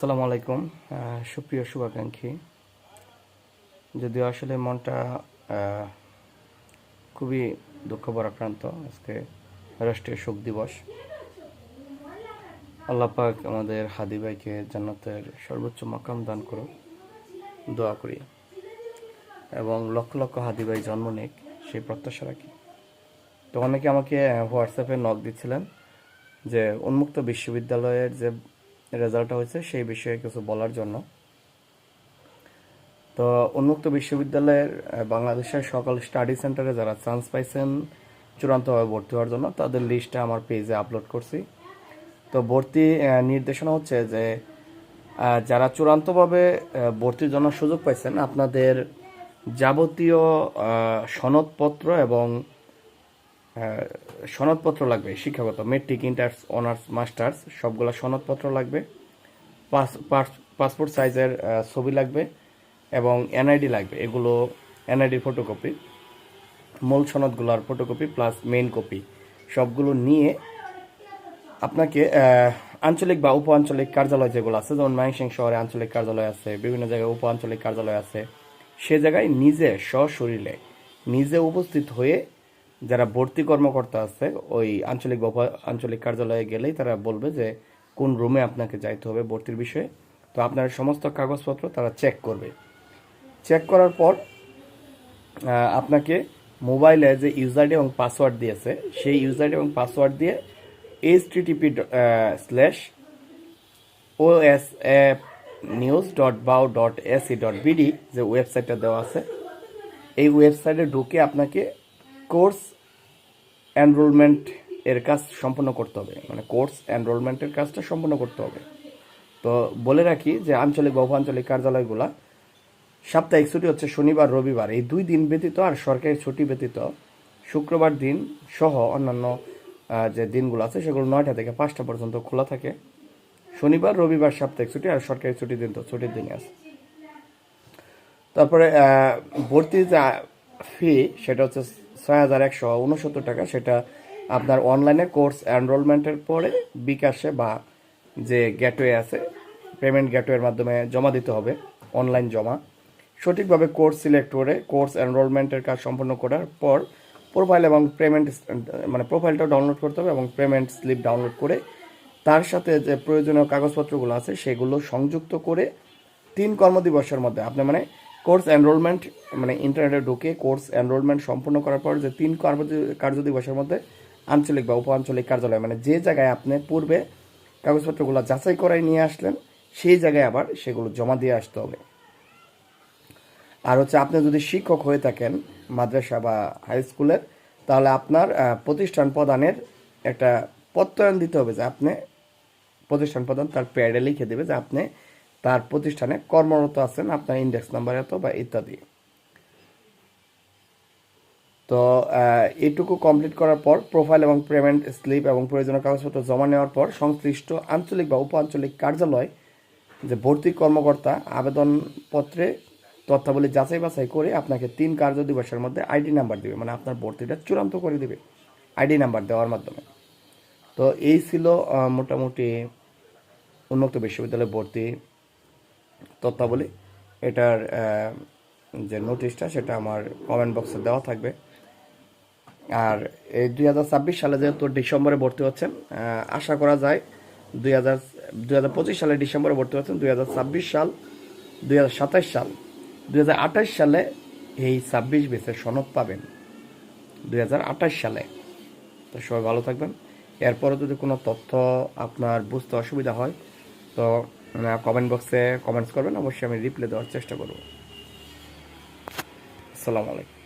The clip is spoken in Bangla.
আসসালামু আলাইকুম। সুপ্রিয় শুভাকাঙ্ক্ষী, যদিও আসলে মনটা খুবই দুঃখ ভরাক্রান্ত আজকে রাষ্ট্রীয় শোক দিবস। আল্লাহ পাক আমাদের হাদি ভাইকে জান্নাতের সর্বোচ্চ মাকাম দান করো দোয়া করি। এবং লক্ষ লক্ষ হাদি ভাই জন্ম নিক, সেই প্রত্যাশা রাখি। তো অনেকে আমাকে হোয়াটসঅ্যাপে নক দিচ্ছিলেন যে উন্মুক্ত বিশ্ববিদ্যালয়ের যে রেজাল্টটা হয়েছে সেই বিষয়ে কিছু বলার জন্য। তো উন্মুক্ত বিশ্ববিদ্যালয়ের বাংলাদেশের সকল স্টাডি সেন্টারে যারা চান্স পাইছেন চূড়ান্তভাবে ভর্তি হওয়ার জন্য, তাদের লিস্টটা আমার পেজে আপলোড করছি। তো ভর্তি নির্দেশনা হচ্ছে যে যারা চূড়ান্তভাবে ভর্তির জন্য সুযোগ পাইছেন, আপনাদের যাবতীয় সনদপত্র এবং সনদপত্র লাগবে, শিক্ষাগত মেট্রিক ইন্টার্স অনার্স মাস্টার্স সবগুলা সনদপত্র লাগবে। পাস পাস- পাসপোর্ট সাইজের ছবি লাগবে এবং এনআইডি লাগবে, এগুলো এনআইডির ফটোকপি মূল সনদগুলোর ফটোকপি প্লাস মেইন কপি সবগুলো নিয়ে আপনাকে আঞ্চলিক বা উপ আঞ্চলিক কার্যালয় যেগুলো আছে, যেমন মাইনসিং শহরে আঞ্চলিক কার্যালয় আছে, বিভিন্ন জায়গায় উপ আঞ্চলিক কার্যালয় আছে, সে জায়গায় নিজে সশরীরে নিজে উপস্থিত হয়ে যারা ভর্তি কর্মকর্তা আছে, ওই আঞ্চলিক আঞ্চলিক কার্যালয়ে গেলেই তারা বলবে যে কোন রুমে আপনাকে যাইতে হবে ভর্তির বিষয়ে। তো আপনার সমস্ত কাগজপত্র তারা চেক করবে। চেক করার পর আপনাকে মোবাইলে যে ইউজার এবং পাসওয়ার্ড দিয়েছে, সেই ইউজার এবং পাসওয়ার্ড দিয়ে HTTP slash O S news dot BAU dot AC dot BD যে ওয়েবসাইটটা দেওয়া আছে, এই ওয়েবসাইটে ঢুকে আপনাকে কোর্স এনরোলমেন্ট এর কাজ সম্পন্ন করতে হবে। মানে কোর্স এনরোলমেন্টের কাজটা সম্পন্ন করতে হবে। তো বলে রাখি যে আঞ্চলিক বা আঞ্চলিক কার্যালয়গুলা সাপ্তাহিক ছুটি হচ্ছে শনিবার, রবিবার। এই দুই দিন ব্যতীত আর সরকারি ছুটি ব্যতীত শুক্রবার দিন সহ অন্যান্য যে দিনগুলো আছে সেগুলো নয়টা থেকে পাঁচটা পর্যন্ত খোলা থাকে। শনিবার, রবিবার সাপ্তাহিক ছুটি আর সরকারি ছুটির দিন তো ছুটির দিনে আছে। তারপরে যে ফি, সেটা হচ্ছে ছয় হাজার একশো উনসত্তর টাকা, সেটা আপনার অনলাইনে কোর্স এনরোলমেন্টের পরে বিকাশে বা যে গেটওয়ে আছে পেমেন্ট গেটওয়ের মাধ্যমে জমা দিতে হবে অনলাইন জমা। সঠিকভাবে কোর্স সিলেক্ট করে কোর্স এনরোলমেন্টের কাজ সম্পন্ন করার পর প্রোফাইল এবং পেমেন্ট মানে প্রোফাইলটাও ডাউনলোড করতে হবে এবং পেমেন্ট স্লিপ ডাউনলোড করে তার সাথে যে প্রয়োজনীয় কাগজপত্রগুলো আছে, সেগুলো সংযুক্ত করে তিন কর্মদিবসের মধ্যে, আপনি মানে কোর্স এনরোলমেন্ট মানে ইন্টারনেটে ঢুকে কোর্স এনরোলমেন্ট সম্পূর্ণ করার পর যে তিন কর্ম- কার্যদিবসের মধ্যে আঞ্চলিক বা উপ আঞ্চলিক কার্যালয় মানে যে জায়গায় আপনি পূর্বে কাগজপত্রগুলো যাচাই করাই নিয়ে আসলেন, সেই জায়গায় আবার সেগুলো জমা দিয়ে আসতে হবে। আর হচ্ছে আপনি যদি শিক্ষক হয়ে থাকেন মাদ্রাসা বা হাই স্কুলের, তাহলে আপনার প্রতিষ্ঠান প্রদানের একটা প্রত্যয়ন দিতে হবে যে আপনি, প্রতিষ্ঠান প্রদান তার প্যাডে লিখে দেবে যে আপনি তার প্রতিষ্ঠানে কর্মরত আছেন আপনার ইন্ডেক্স নাম্বার এত বা ইত্যাদি। তো এটুকু কমপ্লিট করার পর প্রোফাইল এবং পেমেন্ট স্লিপ এবং প্রয়োজনীয় কাগজপত্র জমা নেওয়ার পর সংশ্লিষ্ট আঞ্চলিক বা উপ আঞ্চলিক কার্যালয় যে ভর্তি কর্মকর্তা আবেদনপত্রে তথ্যাবলী যাচাই বাছাই করে আপনাকে তিন কার্য দিবসের মধ্যে আইডি নাম্বার দিবে মানে আপনার ভর্তিটা চূড়ান্ত করে দিবে আইডি নাম্বার দেওয়ার মাধ্যমে। তো এই ছিল মোটামুটি উন্মুক্ত বিশ্ববিদ্যালয়ে ভর্তি তথ্যাবলী, এটার যে নোটিশটা সেটা আমার কমেন্ট বক্সে দেওয়া থাকবে। আর এই দুই হাজার ছাব্বিশ সালে যেহেতু ডিসেম্বরে ভর্তি হচ্ছেন আশা করা যায় দুই হাজার দুই হাজার পঁচিশ সালে ডিসেম্বরে ভর্তি হচ্ছেন, দুই হাজার ছাব্বিশ সাল, দুই হাজার সাতাশ সাল, দুই হাজার আঠাশ সালে এই ছাব্বিশ বেসের সনদ পাবেন, দুই হাজার আঠাশ সালে। তো সবাই ভালো থাকবেন। এরপরে যদি কোনো তথ্য আপনার বুঝতে অসুবিধা হয়, তো কমেন্ট বক্সে কমেন্টস করবেন অবশ্যই আমি রিপ্লাই দেওয়ার চেষ্টা করব। আসসালামু আলাইকুম।